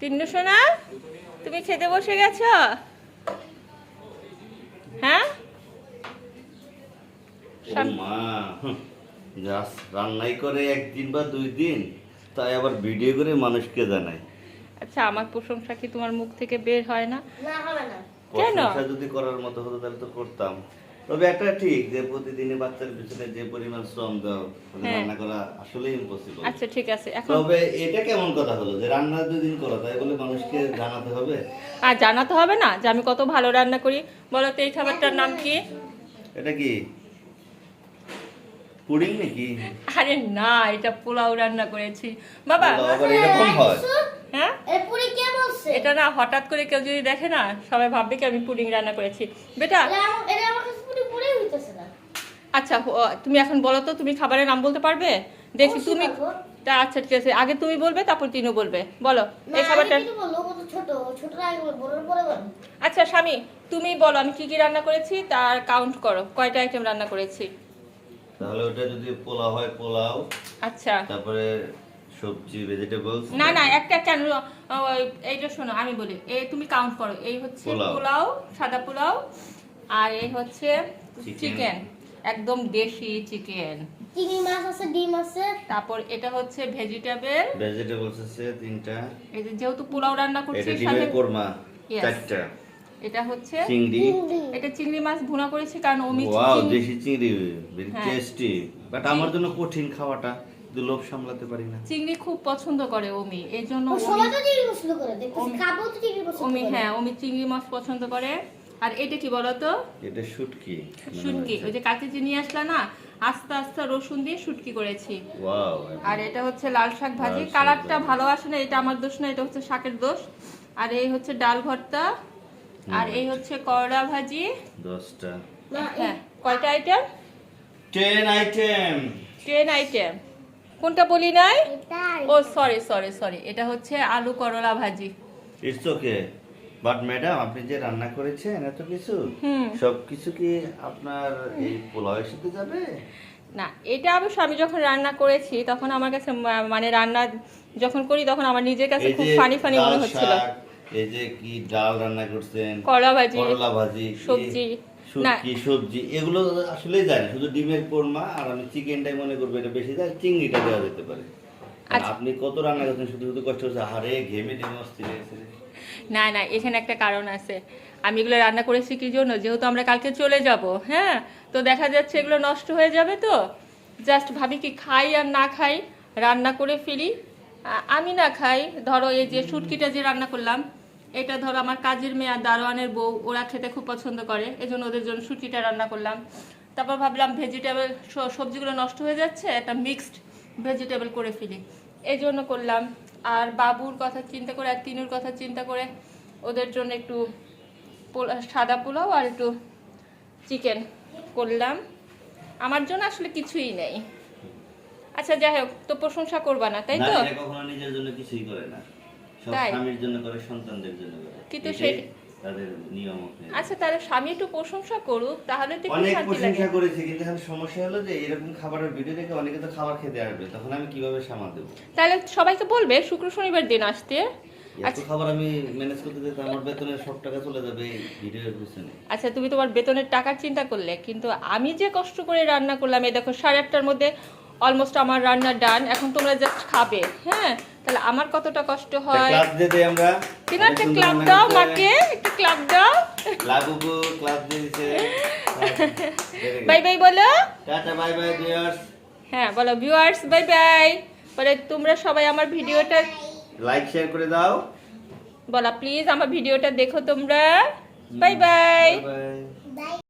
তিন্নু সোনা তুমি খেতে বসে গেছ? হ্যাঁ? রান্নাই করে একদিন বা দুই দিন তাই আবার ভিডিও করে মানুষকে জানাই। আচ্ছা আমার প্রশংসা কি তোমার মুখ থেকে বের হয় না? না হবে না। কেন? প্রশংসা যদি করার মতো হতো তাহলে তো করতাম। তবে একটা ঠিক যে প্রতিদিনই বাচ্চার পিছনে যে পরিমাণ শ্রম দাও হ্যাঁ। রান্না করা আসলেই ইম্পসিবল আচ্ছা ঠিক আছে এখন তবে এটা কেমন কথা হলো যে রান্না দুদিন করো তাই বলে মানুষকে জানাতে হবে? আর জানাতে হবে না যে আমি কত ভালো রান্না করি। বলো তো এই খাবারটার নাম কি? এটা কি? পুডিং নাকি? আরে না এটা পোলাও রান্না করেছি। বাবা এরকম হয়? হ্যাঁ? এটা না হঠাৎ করে কেউ যদি দেখে না সবাই ভাববে কি আমি পুডিং রান্না করেছি। বেটা এটা আমার এটা আমার কাছে পুরি পুরি হইতেছে না আচ্ছা তুমি এখন বলো তো তুমি খাবারের নাম বলতে পারবে? দেখি তুমি আচ্ছা ঠিক আছে। আগে তুমি বলবে তারপর তিনও বলবে। বলো এই খাবারটা আচ্ছা স্বামী তুমি বলো আমি কি কি রান্না করেছি তার কাউন্ট করো কয়টা আইটেম রান্না করেছি? তাহলে ওটা যদি পোলাও হয় পোলাও আচ্ছা। তারপরে সবজি ভেজিটেবলস না না একটা কেন ওই, এইটা শোনো আমি বলি এই তুমি কাউন্ট করো এই হচ্ছে। পোলাও। সাদা পোলাও আর এই হচ্ছে চিকেন একদম দেশি চিকেন। চিংড়ি মাছ আছে ডিম আছে। তারপর এটা হচ্ছে ভেজিটেবল। ভেজিটেবলস আছে তিনটা। এই যে যেহেতু পোলাও রান্না করছি এটা সাথে ডিমের কোরমা চারটা। এটা হচ্ছে চিংড়ি। চিংড়ি। এটা চিংড়ি মাছ ভুনা করেছি কারণ অমি ওয়াও দেশি চিংড়ি ভেরি। টেস্টি বাট আমার জন্য কঠিন খাওয়াটা লোভ সামলাতে পারি না। চিংড়ি খুব পছন্দ করে অমি এই জন্য ও সবাই তো চিংড়ি পছন্দ করে দেখতেছি অমি- তো চিংড়ি পছন্দ অমি করে। হ্যাঁ অমি চিংড়ি মাছ পছন্দ করে। আর এটা কি বলতো? এটা শুটকি। শুটকি। ওই যে কালকে যে নিয়ে আসলা না আস্তে আস্তে রসুন দিয়ে শুটকি করেছি। ওয়াও। আর এটা হচ্ছে লাল শাক ভাজি। কালারটা ভালো আসে না এটা আমার দোষ না এটা হচ্ছে শাকের দোষ। আর এই হচ্ছে ডাল ভর্তা। আর এই হচ্ছে করলা ভাজি। দশটা। না হ্যাঁ কয়টা item ten item ten item কোনটা বলি নাই? ও সরি সরি সরি এটা হচ্ছে আলু করলা ভাজি। ইটস ওকে বাট ম্যাডাম আপনি যে রান্না করেছেন এত কিছু সব কিছু কি আপনার এই পোলাওয়ের সাথে যাবে না এটা অবশ্য আমি যখন রান্না করেছি তখন আমার কাছে মানে রান্না যখন করি তখন আমার নিজের কাছে খুব ফানি ফানি মনে হচ্ছিল এই যে কি ডাল রান্না করছেন করলা ভাজি করলা ভাজি সবজি। শুটকি সবজি এগুলো আসলেই যায় না শুধু ডিমের কোরমা আর আমি চিকেনটাই মনে করব এটা বেশি যায় চিংড়িটা দেওয়া যেতে পারে আচ্ছা। আপনি কত রান্না করছেন শুধু শুধু কষ্ট হচ্ছে আরে ঘেমে টেমে অস্থির হয়েছে। না না, এখানে একটা কারণ আছে। আমি এগুলো রান্না করেছি কি জন্য? যেহেতু আমরা কালকে চলে যাব হ্যাঁ? তো দেখা যাচ্ছে এগুলো নষ্ট হয়ে যাবে তো। জাস্ট ভাবি কি খাই আর না খাই, রান্না করে ফেলি। আমি না খাই। ধরো এই যে শুটকিটা যে রান্না করলাম, এটা ধরো আমার কাজের মেয়ে আর দারোয়ানের বউ, ওরা খেতে খুব পছন্দ করে, এজন্য ওদের জন্য শুটকিটা রান্না করলাম। তারপর ভাবলাম ভেজিটেবল সবজিগুলো নষ্ট হয়ে যাচ্ছে, একটা মিক্সড ভেজিটেবল করে ফেলি। এই জন্য করলাম আর বাবুর কথা চিন্তা করে আর তিনুর কথা চিন্তা করে ওদের জন্য একটু সাদা পোলাও আর একটু চিকেন করলাম। আমার জন্য আসলে কিছুই নেই। আচ্ছা যাই হোক তো প্রশংসা করবা না তাই তো? কখনো নিজের জন্য কিছুই করে না। সব? স্বামীর জন্য করে সন্তানদের জন্য করে। কিন্তু এটাই সে- তাদের নিয়ম। আচ্ছা তাহলে স্বামী একটু প্রশংসা করুক তাহলে তো অনেক প্রশংসা করেছি কিন্তু এখন সমস্যা হলো যে এরকম খাবারের ভিডিও দেখে অনেকে তো খাবার খেতে আসবে তখন আমি কীভাবে সামাল দেবো? তাহলে সবাইকে বলবে শুক্র শনিবার দিন আসতে। এত আচ্ছা। খাবার আমি ম্যানেজ করতে যেতে আমার বেতনের সব টাকা চলে যাবে এই ভিডিওর পিছনে। আচ্ছা তুমি তোমার বেতনের টাকার চিন্তা করলে কিন্তু আমি যে কষ্ট করে রান্না করলাম এই দেখো সাড়ে আটটার মধ্যে অলমোস্ট আমার রান্না ডান এখন তোমরা জাস্ট খাবে হ্যাঁ? তাহলে আমার কতটা কষ্ট হয়? ক্লাস দিয়ে দেই আমরা। তিন একটা ক্লাব দাও মাকে একটু ক্লাব দাও। লাগুবু দিছে। বাই বাই বলো। টাটা বাই বাই ভিউয়ার্স হ্যাঁ বলো ভিউয়ার্স বাই বাই। বলে তোমরা সবাই আমার ভিডিওটা লাইক শেয়ার করে দাও। বলা প্লিজ আমার ভিডিওটা দেখো তোমরা। Bye bye.